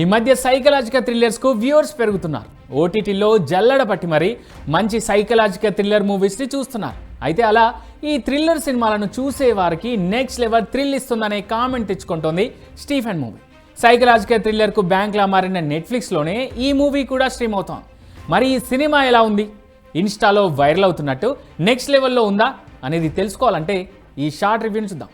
ఈ మధ్య psychological థ్రిల్లర్స్కు viewers పెరుగుతున్నారు. ఓటీటీలో జల్లడ పట్టి మరి మంచి సైకలాజికల్ థ్రిల్లర్ మూవీస్ని చూస్తున్నారు. అయితే అలా ఈ థ్రిల్లర్ సినిమాలను చూసే వారికి నెక్స్ట్ లెవెల్ థ్రిల్ ఇస్తుందనే కామెంట్ తెచ్చుకుంటోంది స్టీఫెన్ మూవీ. సైకలాజికల్ థ్రిల్లర్కు బ్యాంక్లా మారిన నెట్ఫ్లిక్స్లోనే ఈ మూవీ కూడా స్ట్రీమ్ అవుతోంది. మరి ఈ సినిమా ఎలా ఉంది? ఇన్స్టాలో వైరల్ అవుతున్నట్టు నెక్స్ట్ లెవెల్లో ఉందా? అనేది తెలుసుకోవాలంటే ఈ షార్ట్ రివ్యూని చూద్దాం.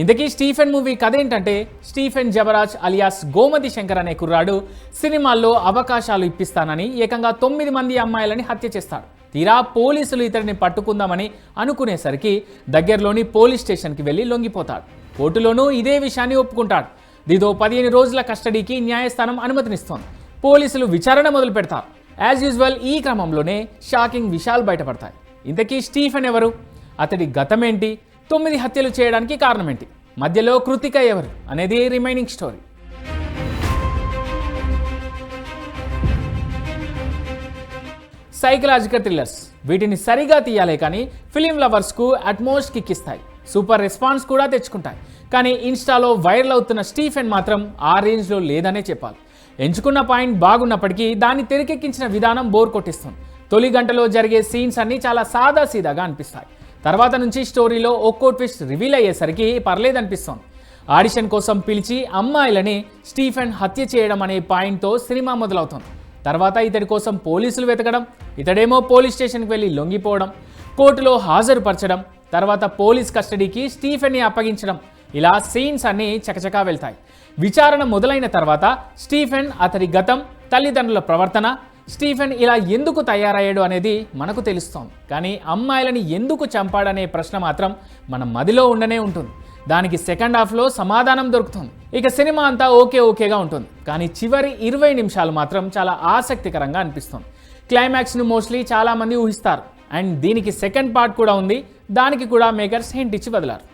ఇంతకీ స్టీఫెన్ మూవీ కథ ఏంటంటే స్టీఫెన్ జబరాజ్ అలియాస్ గోమతి శంకర్ అనే కుర్రాడు సినిమాల్లో అవకాశాలు ఇప్పిస్తానని ఏకంగా తొమ్మిది మంది అమ్మాయిలని హత్య చేస్తాడు. తీరా పోలీసులు ఇతడిని పట్టుకుందామని అనుకునేసరికి దగ్గరలోని పోలీస్ స్టేషన్కి వెళ్ళి లొంగిపోతాడు. కోర్టులోనూ ఇదే విషయాన్ని ఒప్పుకుంటాడు. దీంతో పదిహేను రోజుల కస్టడీకి న్యాయస్థానం అనుమతినిస్తోంది. పోలీసులు విచారణ మొదలు పెడతారు. యాజ్ యూజువల్ ఈ క్రమంలోనే షాకింగ్ విషయాలు బయటపడతాయి. ఇంతకీ స్టీఫెన్ ఎవరు? అతడి గతమేంటి? తొమ్మిది హత్యలు చేయడానికి కారణం ఏంటి మధ్యలో కృతిక ఎవరు? అనేది రిమైనింగ్ స్టోరీ సైకలాజికల్ థ్రిల్లర్స్ వీటిని సరిగా తీయాలే కానీ ఫిలిం లవర్స్కు అట్మోస్ట్ కిక్ ఇస్తాయి. సూపర్ రెస్పాన్స్ కూడా తెచ్చుకుంటాయి. కానీ ఇన్స్టాలో వైరల్ అవుతున్న స్టీఫెన్ మాత్రం ఆ రేంజ్లో లేదనే చెప్పాలి. ఎంచుకున్న పాయింట్ బాగున్నప్పటికీ దాన్ని తెరకెక్కించిన విధానం బోర్ కొట్టిస్తుంది. తొలి గంటలో జరిగే సీన్స్ అన్నీ చాలా సాదాసీదాగా అనిపిస్తాయి. తర్వాత నుంచి స్టోరీలో ఒక్కో ట్విస్ట్ రివీల్ అయ్యేసరికి పర్లేదనిపిస్తోంది. ఆడిషన్ కోసం పిలిచి అమ్మాయిలని స్టీఫెన్ హత్య చేయడం అనే పాయింట్తో సినిమా మొదలవుతుంది. తర్వాత ఇతడి కోసం పోలీసులు వెతకడం ఇతడేమో పోలీస్ స్టేషన్కి వెళ్ళి లొంగిపోవడం కోర్టులో హాజరుపరచడం తర్వాత పోలీస్ కస్టడీకి స్టీఫెన్ని అప్పగించడం ఇలా సీన్స్ అన్నీ చకచకా వెళ్తాయి. విచారణ మొదలైన తర్వాత స్టీఫెన్ అతడి గతం తల్లిదండ్రుల ప్రవర్తన స్టీఫెన్ ఇలా ఎందుకు తయారయ్యాడు అనేది మనకు తెలుస్తోంది. కానీ అమ్మాయిలని ఎందుకు చంపాడనే ప్రశ్న మాత్రం మన మదిలో ఉండనే ఉంటుంది. దానికి సెకండ్ హాఫ్లో సమాధానం దొరుకుతుంది. ఇక సినిమా అంతా ఓకే ఓకేగా ఉంటుంది. కానీ చివరి ఇరవై నిమిషాలు మాత్రం చాలా ఆసక్తికరంగా అనిపిస్తుంది. క్లైమాక్స్ను మోస్ట్లీ చాలామంది ఊహిస్తారు. అండ్ దీనికి సెకండ్ పార్ట్ కూడా ఉంది. దానికి కూడా మేకర్స్ హింట్ ఇచ్చి వదిలారు.